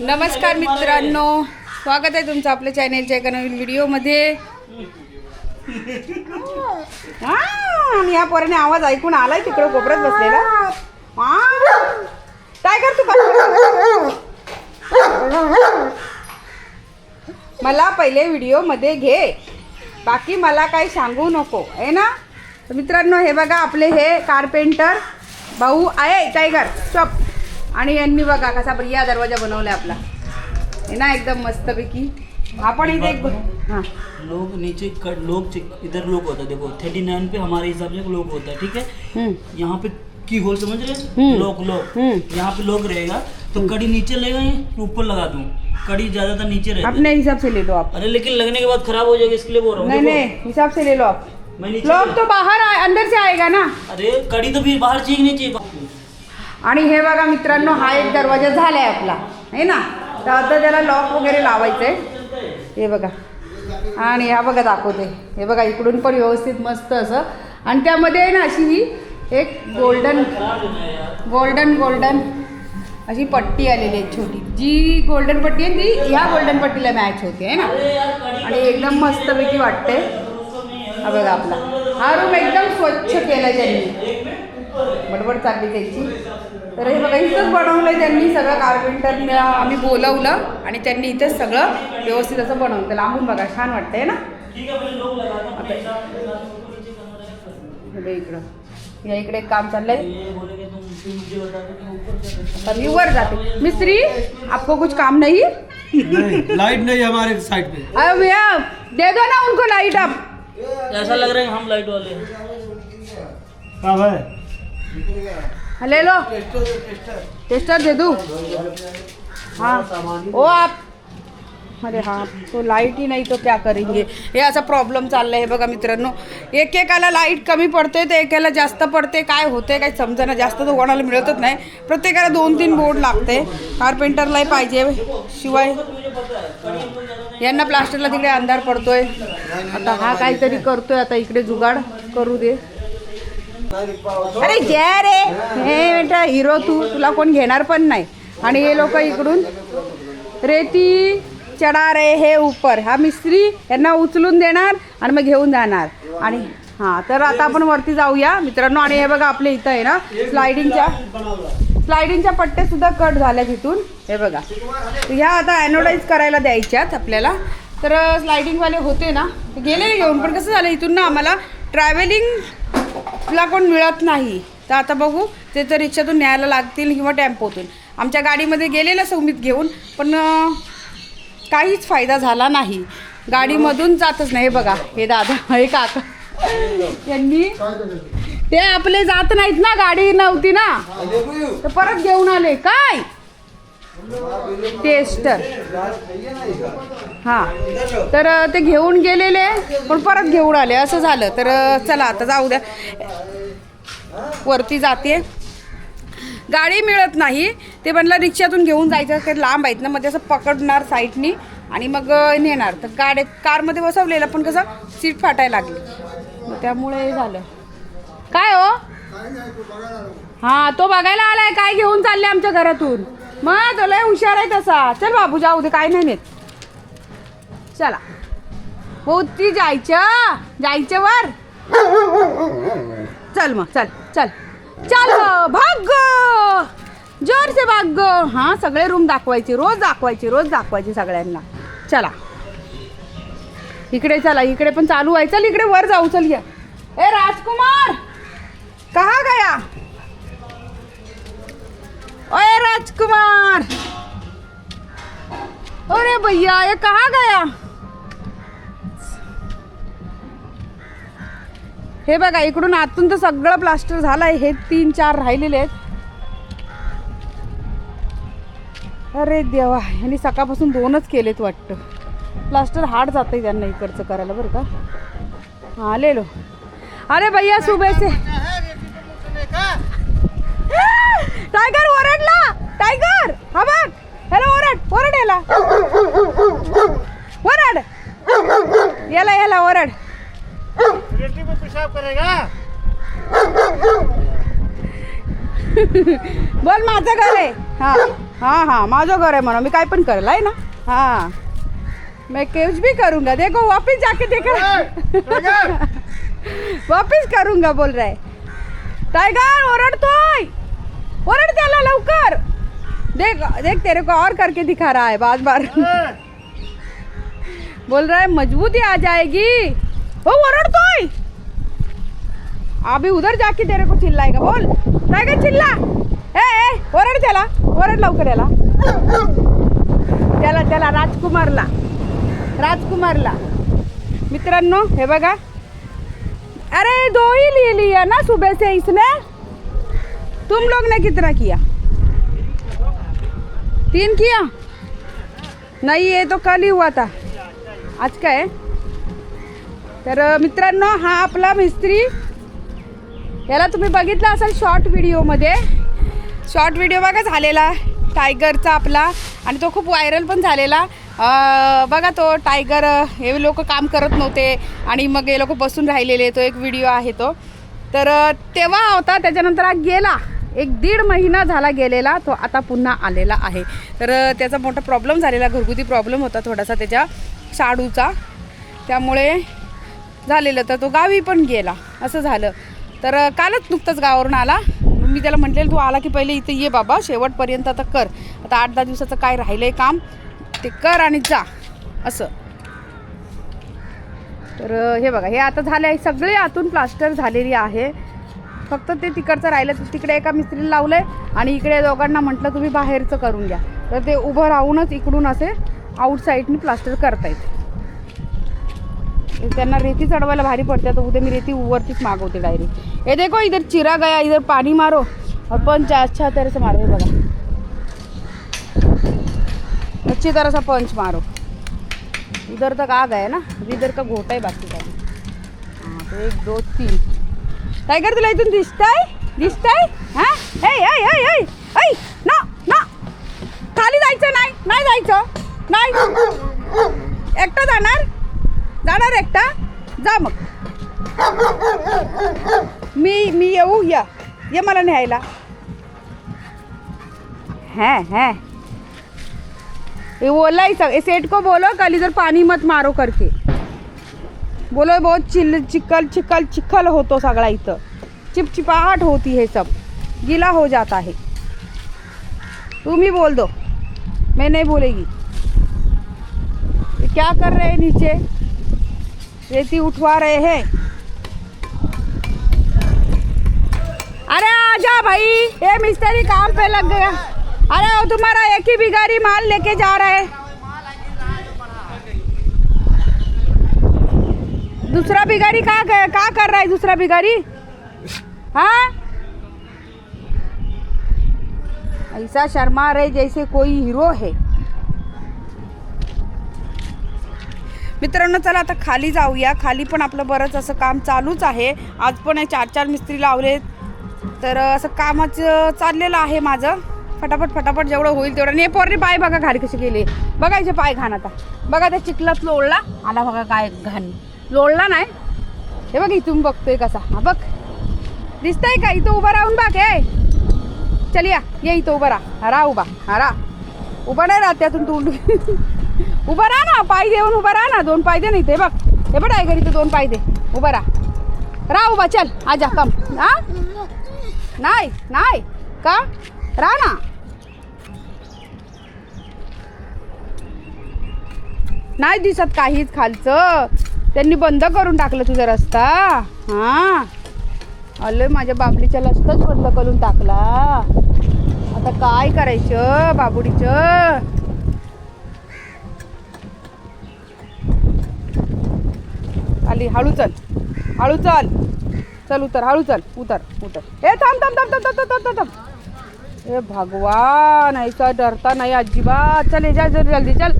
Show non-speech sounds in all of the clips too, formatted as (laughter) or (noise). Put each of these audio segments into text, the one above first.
नमस्कार मित्रांनो. स्वागत आहे तुमचं आपल्या चॅनेलच्या एका नवीन व्हिडिओमध्ये. आणि या पोराने आवाज ऐकून आलाय तिकडं कोपऱ्यात बसलेला. काय कर तू मला पहिले व्हिडिओमध्ये घे. बाकी मला काही सांगू नको आहे ना? तर मित्रांनो हे बघा आपले हे कारपेंटर भाऊ आहे टायगर चप आणि यांनी बघा कसा या दरवाजा बनवलाय आपला. हे ना एकदम मस्तपैकी. आपण इथे एक हां. लोग नीचे कट लोग इधर लोग होता है देखो थर्टी नाइन पे हमारे हिसाब से लोग होता है ठीक है? हम्म, यहाँ पे की होल समझ रहे हम्म। हैं लोग लोग। यहाँ पे लोग रहेगा तो कड़ी नीचे लेगा ऊपर लगा दूँ। कड़ी ज्यादातर नीचे रहती है। अपने हिसाब से ले लो आप। अरे लेकिन लगने के बाद खराब हो जाएगा इसके लिए बोल रहा हूँ। नहीं देखो, नहीं हिसाब से ले लो आप। लोग तो बाहर आए अंदर से आएगा ना। अरे कड़ी तो फिर बाहर नहीं चाहिए। आणि हे बघा मित्रांनो हा एक दरवाजा झाला आहे आपला. आहे ना? तर आता त्याला लॉक वगैरे लावायचं आहे हे बघा. आणि हा बघा दाखवते हे बघा इकडून पण व्यवस्थित मस्त असं. आणि त्यामध्ये आहे ना अशी ही एक गोल्डन गोल्डन गोल्डन अशी पट्टी आलेली आहे छोटी. जी गोल्डन पट्टी आहे ती ह्या गोल्डन पट्टीला मॅच होते आहे ना? आणि एकदम मस्तपैकी वाटते हा बघा आपला. हा रूम एकदम स्वच्छ केला त्यांनी बडबड चालली त्यांची. तर हे बघा इथंच बनवलं त्यांनी सगळं कार्पेंटर आम्ही बोलवलं आणि त्यांनी इथंच सगळं व्यवस्थित असं बनवलं. तर लांबून बघा छान वाटतंय ना? हे इकडं. या इकडे एक काम चाललंय. मी वर जाते. मिस्त्री आपको कुछ काम नहीं? नहीं लाइट नहीं हमारे साइड पे. अरे भैया दे दो ना उनको लाइट आप. है। ऐसा लग रहा है हम लाइट वाले ले लो। टेस्टर दे दू? हाँ। ओ आप। अरे हाँ तो लाइट ही नाही तो क्या करेंगे? हे असा प्रॉब्लेम चालला आहे बघा मित्रांनो. एकेकाला लाइट कमी पडते तर एकाला जास्त पडते काय होते काय समजा जास्त तर कोणाला मिळतच नाही. प्रत्येकाला दोन तीन बोर्ड लागते कार्पेंटरलाही पाहिजे. शिवाय यांना प्लास्टरला तिकडे अंधार पडतोय. आता हा काहीतरी करतोय आता इकडे जुगाड करू दे. अरे जय रे. हे बेटा हिरो तू. तुला कोण घेणार पण नाही. आणि हे लोक इकडून रेती चढा रे हे उपर. हा मिस्त्री यांना उचलून देणार आणि मग घेऊन जाणार. आणि हां तर आता आपण वरती जाऊया. मित्रांनो आणि हे बघा आपल्या इथं आहे ना स्लायडिंगच्या स्लायडिंगच्या पट्ट्यासुद्धा कट झाल्या तिथून हे बघा. ह्या आता ॲनोडाईज करायला द्यायच्यात आपल्याला. तर स्लायडिंगवाले होते ना गेले घेऊन. पण कसं झालं इथून ना आम्हाला ट्रॅव्हलिंग आपला कोण मिळत नाही. तर आता बघू ते तर रिक्षातून न्यायला लागतील किंवा टेम्पोतून. आमच्या गाडीमध्ये गेलेलं सौमित घेऊन पण काहीच फायदा झाला नाही. गाडीमधून जातच नाही बघा. हे दादा हे काका. यांनी ते आपले जात नाहीत ना गाडी नव्हती ना. तर परत घेऊन आले. काय? टेस्टर हां. तर ते घेऊन गेलेले पण परत घेऊन आले. असं झालं. तर चला आता जाऊ द्या. वरती जाते. गाडी मिळत नाही. ते म्हणलं रिक्षातून घेऊन जायचं. काही लांब आहेत ना. मग ते असं पकडणार साईडनी आणि मग नेणार. तर गाडी कारमध्ये बसवलेलं पण कसं सीट फाटायला लागली. मग त्यामुळे झालं. काय हो? हां तो बघायला आलाय. काय घेऊन चालले आमच्या घरातून? मग तो लय हुशार आहे तसा. चल बाबू जाऊ दे काय नाही नेत. चला. हो ती जायचं. जायचं वर. चल मग चल चल. चल ग, भाग ग. जोर से भाग ग. हा सगळे रूम दाखवायचे रोज दाखवायचे रोज दाखवायचे सगळ्यांना. चला. इकडे चला इकडे पण चालू आहे. चल इकडे वर जाऊ चल या. ए राजकुमार! कहा गया? ओए राजकुमार। अरे भैया ये कहा गया? हे बघा इकडून आतून तर सगळं प्लास्टर झालंय. हे तीन चार राहिलेले आहेत. अरे देवा यांनी सकाळपासून दोनच केलेत वाटतं. प्लास्टर हार्ड जातंय त्यांना इकडचं करायला बरं का? आलेलो. अरे भैया सुबह से टायगर ओरडला. टायगर हा बघ. ह्याला ओरड ओरड याला. ओरड. याला याला ओरड. बोल माझं घर आहे. हा हाँ हाँ माझं घर है मना मैं काय पण करला है ना? हाँ. मैं कुछ भी करूँगा देखो वापस जाके देख. रहा वापस करूँगा बोल रहा है. टाइगर ओरडतोय. ओरड त्याला लवकर. देख देख तेरे को और करके दिखा रहा है बार बार बोल रहा है मजबूती आ जाएगी. वो ओरडतोय अभी उधर जाके तेरे को चिल्लाएगा बोल. टाइगर चिल्ला? ए ए ओरड त्याला ओरड लवकर याला. त्याला त्याला राजकुमारला. राजकुमारला. मित्रांनो हे बघा. अरे दो ही ले लिया ना सुबह से इसने? तुम लोग ने कितना किया? तीन किया? नहीं ये तो कल ही हुआ था। आज काय तर मित्रांनो हा आपला मिस्त्री याला तुम्ही बघितला असाल शॉर्ट व्हिडिओमध्ये शॉर्ट व्हिडिओ बघा झालेला टायगरचा आपला. आणि तो खूप व्हायरल पण झालेला. बघा तो टायगर हे लोक काम करत नव्हते. आणि मग हे लोक बसून राहिलेले तो एक व्हिडिओ आहे तो. तर तेव्हा होता त्याच्यानंतर हा गेला. एक दीड महिना झाला गेलेला तो आता पुन्हा आलेला आहे. तर त्याचा मोठा प्रॉब्लेम झालेला घरगुती प्रॉब्लेम होता थोडासा त्याच्या शाडूचा. त्यामुळे झालेलं तर तो गावी पण गेला असं झालं. तर कालच नुकतंच गावावरून आला. मी त्याला म्हटलेलं तू आला की पहिले इथं ये बाबा शेवटपर्यंत आता कर. आता आठ दहा दिवसाचं काय राहिलं आहे काम ते कर आणि जा. असं. तर हे बघा हे आता झाले आहे सगळे आतून प्लास्टर झालेली आहे. फक्त ते तिकडचं राहिलं तर तिकडे एका मिस्त्रीला लावलं आहे आणि इकडे दोघांना म्हटलं तुम्ही बाहेरचं करून घ्या. तर ते उभं राहूनच इकडून असे आउटसाईडनी प्लास्टर करतायत. त्यांना रेती चढवायला भारी पडते तर उद्या मी रेती वरतीच मागवते डायरेक्ट हे देखो इधर चिरा गया इधर पाणी मारो. और पंच अच्छा तरह से मारो बघा. अच्छी तरह से पंच मारो. इधर तक आ गया ना इधर का घोटा है बाकी का हाँ तो एक दो तीन. टायगर तुला इथून? दिसतय? दिसताय? हा? ऐ ऐ ना ना. खाली जायचं नाही. नाही जायचं. नाही. एकटं जाणार? जाणार एकटा? जा मग. मी मी येऊ या. ये मला न्यायला. हैं हैं. ये बोला ही सब सेठ को बोलो कल इधर पानी मत मारो करके. बोलो बहुत चिल, चिकल चिकल, चिखल होतो सगळा इथं. चिपचिपाहट होती है सब. गीला हो जाता है. तुम ही बोल दो. मैं नहीं बोलेगी. क्या कर रहे हैं नीचे? रेती उठवा रहे हैं. अरे आजा भाई. ये मिस्त्री काम पे लग गया. अरे वो तुम्हारा एक ही बिगारी माल लेके जा रहा है. दूसरा बिगारी का का कर रहा है दूसरा बिगारी हाँ? ऐसा शर्मा रहे जैसे कोई हिरो है। मित्रांनो चला आता खाली जाऊया. खाली पण आपलं बरंच असं काम चालूच आहे. आज पण चार चार मिस्त्री लावले तर असं कामाचं चाललेलं आहे माझं. फटाफट फटाफट जेवढं होईल तेवढं. ने पोरने पाय बघा घाण कसे गेले बघायचे पाय घाण आता. बघा त्या चिखलात लोळला. आला बघा काय घाण. लोळला नाही? हे बघ इथून बघतोय कसा. हा बघ. दिसतंय का? इथं उभा राहून बघ हे. चल या ये इथं उभा राहा. हरा उभा. हरा उभा नाही राहत त्यातून तू उभा राहा ना पाय देऊन उभा राहा ना. दोन पाय दे ना इथे बघ. हे बघ आहे इथं दोन पाय दे उभा राहा. राहा उभा चल. आजा कम हा? नाही नाही. का? राहा ना. नाही दिसत काहीच खालचं. त्यांनी बंद करून टाकलं तुझा रस्ता. हां. अलं माझ्या बाबडीच्या रस्ताच बंद करून टाकला. आता काय करायचं बाबुडीचं? आली हळू चल. हळू चल. चल उतर हळू चल. उतर उतर. ए थांब थांब थांब थांब थांब थांब थांब. ए भगवान ऐसा डरता नाही अजिबात. चल ए जा जल्दी चल.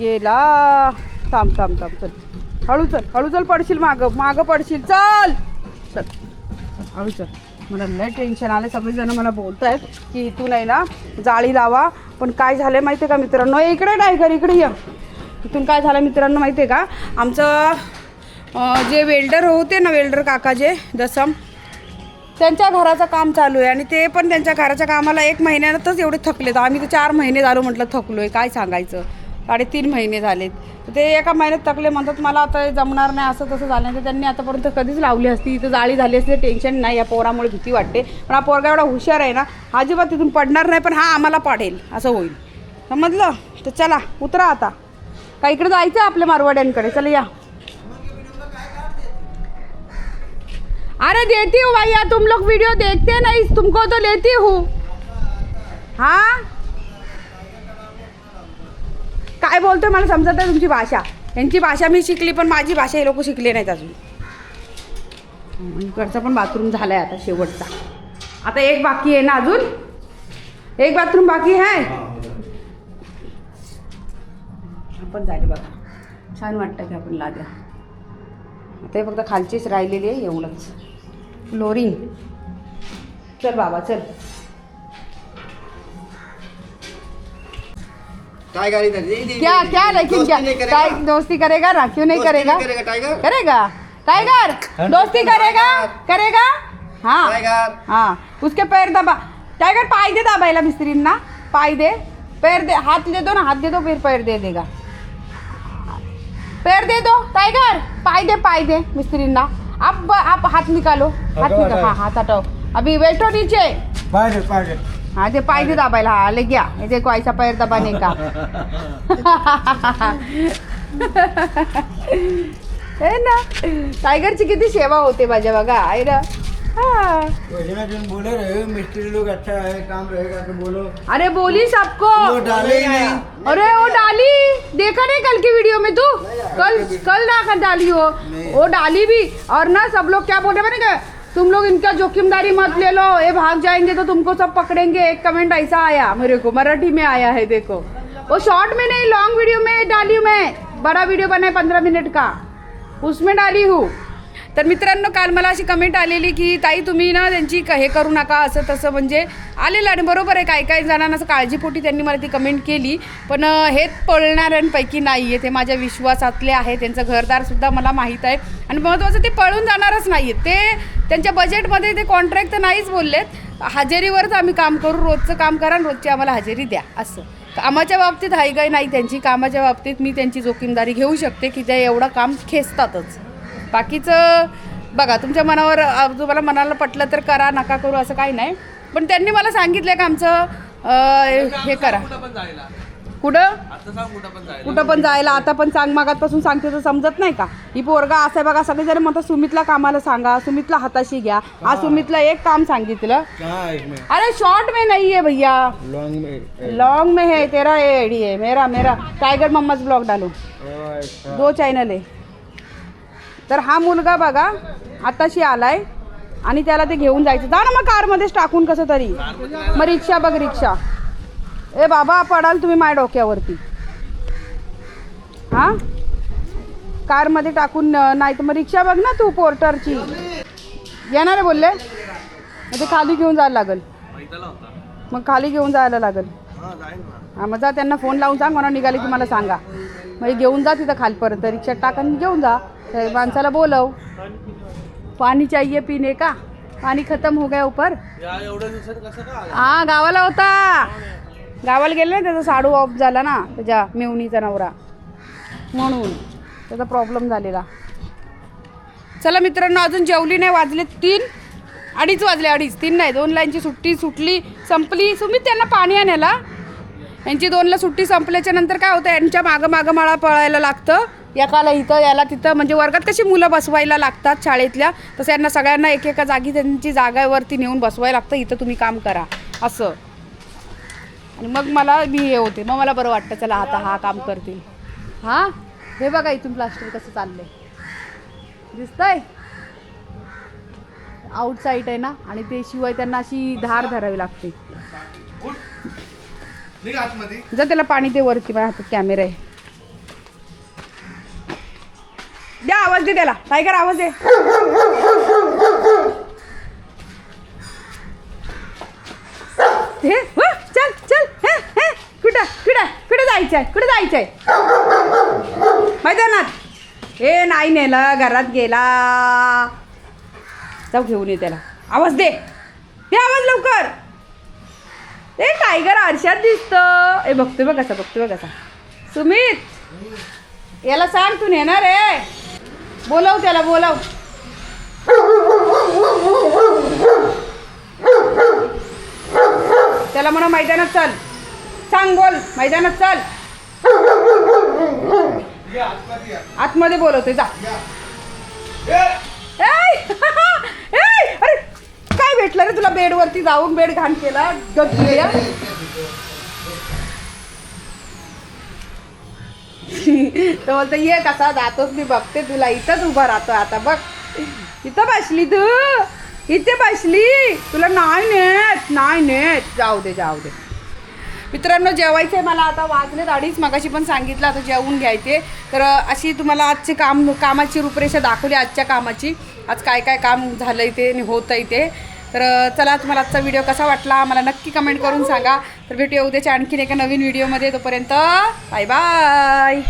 गेला. थांब थांब थांब चल. हळू चल हळू चल पडशील मागं मागं पडशील. चल. चल. हळू चल. मला लय टेन्शन आलं सगळेजण मला बोलत आहेत की इथून आहे ना जाळी लावा. पण काय झालं माहिती आहे का मित्रांनो? इकडे टायगर इकडे ये. इथून काय झालं मित्रांनो माहिती आहे का? आमचं जे वेल्डर होते ना वेल्डर काका जे दसम त्यांच्या घराचं काम चालू आहे. आणि ते पण त्यांच्या घराच्या कामाला एक महिन्यातच एवढे थकलेत. आम्ही तर चार महिने झालो म्हटलं थकलो आहे काय सांगायचं? साडेतीन महिने झालेत. तर ते एका महिन्यात तकले म्हणतात मला आता जमणार नाही असं तसं झालं नाही. तर त्यांनी आतापर्यंत कधीच लावली असती. इथं जाळी झाली असती टेन्शन नाही. या पोरामुळे भीती वाटते. पण हा पोरगा एवढा हुशार आहे ना अजिबात तिथून पडणार नाही पण हा आम्हाला पाडेल असं होईल. समजलं? तर चला उतरा आता. का इकडे जायचं आपल्या मारवाड्यांकडे? चला या. अरे देती हूँ भैया तुम लोग वीडियो देखते नहीं तुमको तो लेती हूँ. हाँ? काय बोलतोय मला समजत नाही तुमची भाषा. यांची भाषा मी शिकली पण माझी भाषा हे लोक शिकले नाहीत अजून. हं, इकडचा पण बाथरूम झालाय आता शेवटचा. आता एक बाकी आहे ना अजून? एक बाथरूम बाकी आहे? आपण झाले बघा. छान वाटतं की आपण लाद्या. आता हे फक्त खालचीच राहिलेली आहे एवढंच. फ्लोरिंग चल बाबा चल. टाइगर इधर क्या क्या लेकिन क्या? दोस्ती करेगा ना? क्यों नहीं करेगा? करेगा टाइगर दोस्ती करेगा? करेगा? हाँ। टाइगर हाँ। उसके पैर दबा। टाइगर पाय दे दाबायला मिस्त्रींना पाय दे। पैर दे हाथ दे दो ना हाथ दे दो फिर पैर दे देगा। पैर दे दो टाइगर पाय दे पाय दे मिस्त्रींना आप आप हाथ निकालो। हाथ निकालो। हाँ हाथ हटाओ। अभी बैठो नीचे। पाए पाए हाँ ये पाय दे दाबायला. हाँ ले गया ये देखो ऐसा पैर दबाने का? (laughs) है ना टायगरची किती सेवा होते माझ्या बघा आहे ना. हा. जो बोले रहे मिस्त्री लोग अच्छा है काम रहेगा तो बोलो अरे बोली सबको. वो डाले ही नहीं. अरे वो डाली. देखा नहीं कल की वीडियो में तू? कल कल ना कर डाली हो. वो डाली भी. और ना सब लोग क्या बोल रहे मैंने तुम लोग इनका जोखिमदारी मत ले लो। ये भाग जाएँगे तो तुमको सब पकड़ेंगे। एक कमेंट ऐसा आया मेरे को, मराठी में आया है, देखो। वो शॉर्ट में नहीं लॉन्ग वीडियो में डाली हूँ मैं। बड़ा वीडियो बना है पंद्रह मिनट का। उसमें डाली हूँ। तर मित्रांनो काल मला अशी कमेंट आलेली की ताई तुम्ही ना त्यांची क- हे करू नका असं तसं म्हणजे आलेलं आणि बरोबर आहे काही काही जणांना असं काळजीपोटी त्यांनी मला ती कमेंट केली. पण हे पळणाऱ्यांपैकी नाही आहे ते माझ्या विश्वासातले आहे त्यांचं घरदारसुद्धा मला माहीत आहे. आणि महत्त्वाचं ते पळून जाणारच नाही आहेत ते त्यांच्या बजेटमध्ये ते कॉन्ट्रॅक्ट तर नाहीच बोललेत. हजेरीवरच आम्ही काम करू रोजचं काम करा आणि रोजची आम्हाला हजेरी द्या असं. कामाच्या बाबतीत हायगाय नाही त्यांची. कामाच्या बाबतीत मी त्यांची जोखीमदारी घेऊ शकते की ते एवढं काम खेचतातच. बाकीचं बघा तुमच्या मनावर तुम्हाला मनाला पटलं तर करा नका करू असं काही नाही. पण त्यांनी मला सांगितलं का आमचं हे करा. कुठं कुठं? पण जायला. आता पण सांग मागातपासून सांगते तर समजत नाही का? ही पोरगा असं आहे बघा सगळे जरी म्हणतात सुमितला कामाला सांगा सुमितला हाताशी घ्या. आज सुमितला एक काम सांगितलं. है अरे शॉर्ट में नहीं है भैया. लॉन्ग में लॉन्ग में है तेरा ये आईडी है मेरा मेरा. टाइगर मम्माज ब्लॉग डालो. दो चॅनल आहे तर हा मुलगा बघा आताशी आलाय आणि त्याला ते घेऊन जायचं. जा ना मग कारमध्येच टाकून कसं तरी. मग रिक्षा बघ रिक्षा. ए बाबा पडाल तुम्ही माय डोक्यावरती. हा? कारमध्ये टाकून नाही तर मग रिक्षा बघ ना तू पोर्टरची. येणार आहे बोलले? मग ते खाली घेऊन जायला लागल. मग खाली घेऊन जायला लागल. हा मग जा त्यांना फोन लावून सांग मला निघाले की मला सांगा. मग घेऊन जा तिथं खालपर्यंत रिक्षात टाकून घेऊन जा. त्या माणसाला बोलव. पाणी चाहिए पीने का? पाणी खतम हो गया ऊपर. हा गावाला होता. गावाला गेला ना त्याचा साडू ऑफ झाला ना त्याच्या मेवणीचा नवरा. म्हणून त्याचा प्रॉब्लेम झालेला. चला मित्रांनो अजून जेवली नाही वाजले तीन. अडीच वाजले अडीच. तीन नाही दोन लाईनची सुट्टी सुटली संपली. सुमित त्यांना पाणी आणायला. यांची दोनला सुट्टी संपल्याच्या नंतर काय होतं यांच्या मागं मागं मला पळायला लागतं. एकाला इथं याला तिथं म्हणजे वर्गात कशी मुलं बसवायला लागतात शाळेतल्या तसं यांना सगळ्यांना एकेका जागी त्यांची जागावरती नेऊन बसवायला लागतं इथं तुम्ही काम करा असं. आणि मग मला मी हे होते मग मला बरं वाटतं चला आता हा काम करतील. हां? हे बघा इथून प्लास्टर कसं चाललंय. दिसतंय? आउटसाईड आहे ना आणि ते शिवाय त्यांना अशी धार धरावी लागते. जर त्याला पाणी दे वरती माझ्या हातात कॅमेरा आहे. द्या आवाज दे त्याला. टायगर आवाज दे. हे, चल चल हे, हे, कुठं कुठं कुठं जायचंय कुठं जायचंय? मैदानात. हे नाही नेलं घरात गेला. जाऊ घेऊन ये त्याला. आवाज दे. दे आवाज लवकर. ए टायगर आरशात दिसतं. ए बघतोय बघ कसा बघतोय बघ कसा. सुमित याला सांग तू नेणार आहे. बोलव त्याला बोलव. त्याला म्हणा मैदानात चल. सांग बोल. मैदानात चल. आतमध्ये बोलवते जा. (laughs) अरे काय भेटलं रे तुला बेडवरती जाऊन बेड घाण केला गजलेल्या (laughs) तो बोलतो ये कसा जातोच मी बघते तुला. इथंच उभा राहतो आता बघ. इथं बसली तू. इथे बसली. तुला नाही नेत नाही नेत. जाऊ दे जाऊ दे. मित्रांनो जेवायचं आहे मला आता. वाजलेत अडीच. मगाशी पण सांगितलं आता जेवून घ्यायचे. तर अशी तुम्हाला आजचे काम कामाची रूपरेषा दाखवली आजच्या कामाची. आज काय काय काम झालं आहे ते आणि होतं आहे ते. तर चला तुम्हाला आजचा व्हिडिओ कसा वाटला? मला नक्की कमेंट करून सांगा. तर भेटूया उद्याच्या आणखीन एका नवीन व्हिडिओमध्ये. तोपर्यंत बाय बाय